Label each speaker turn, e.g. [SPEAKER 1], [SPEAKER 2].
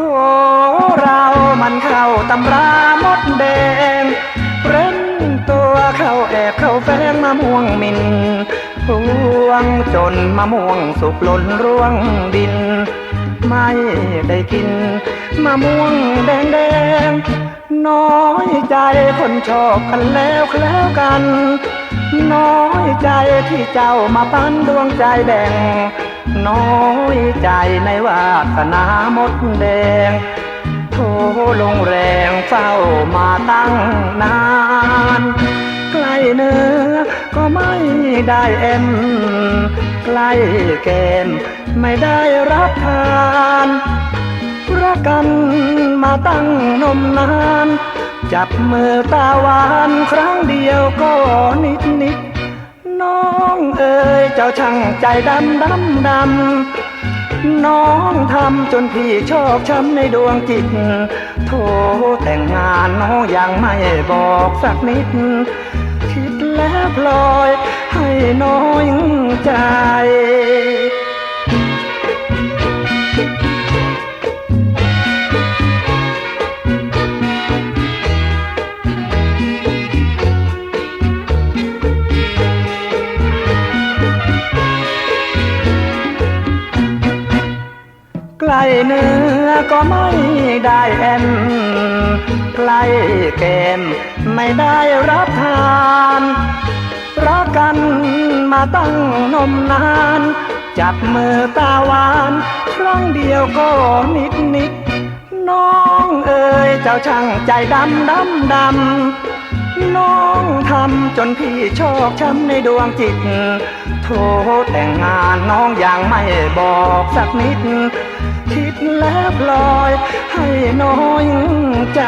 [SPEAKER 1] โหเรามันเข้าตำรามดแดงเร่นตัวเข้าแอบเข้าแฝงมะม่วงมินพวงจนมะม่วงสุกหล่นร่วงดิน ไม่ได้กินมะม่วงแดงแดงน้อยใจคนชอบกันแล้วแล้วกัน น้อยใจที่เจ้ามาปั้นดวงใจแดง น้อยใจในวาสนามดแดงโทลงแรงเฝ้ามาตั้งนาน ใกล้เนื้อก็ไม่ได้เอ็ม ใกล้แกมไม่ได้รับทานรักกันมาตั้งนมนาน จับมือตาหวานครั้งเดียวก็นิดนิด เจ้าช่างใจดำดำดำน้องทำจนพี่ชอบช้ำในดวงจิต โทแต่งงานน้องยังไม่บอกสักนิด คิดแล้วพลอยให้น้อยใจ ใกล้เนื้อก็ไม่ได้แอมใกล้แกมไม่ได้รับทานรักกันมาตั้งนมนาน จับมือตาหวาน ครั้งเดียวก็นิดนิดน้องเอ๋ยเจ้าช่างใจดำดำดำน้องทำจนพี่ชอกช้ำในดวงจิต โทแต่งงานน้องยังไม่บอกสักนิด คิดแล้วลอยให้น้อยใจ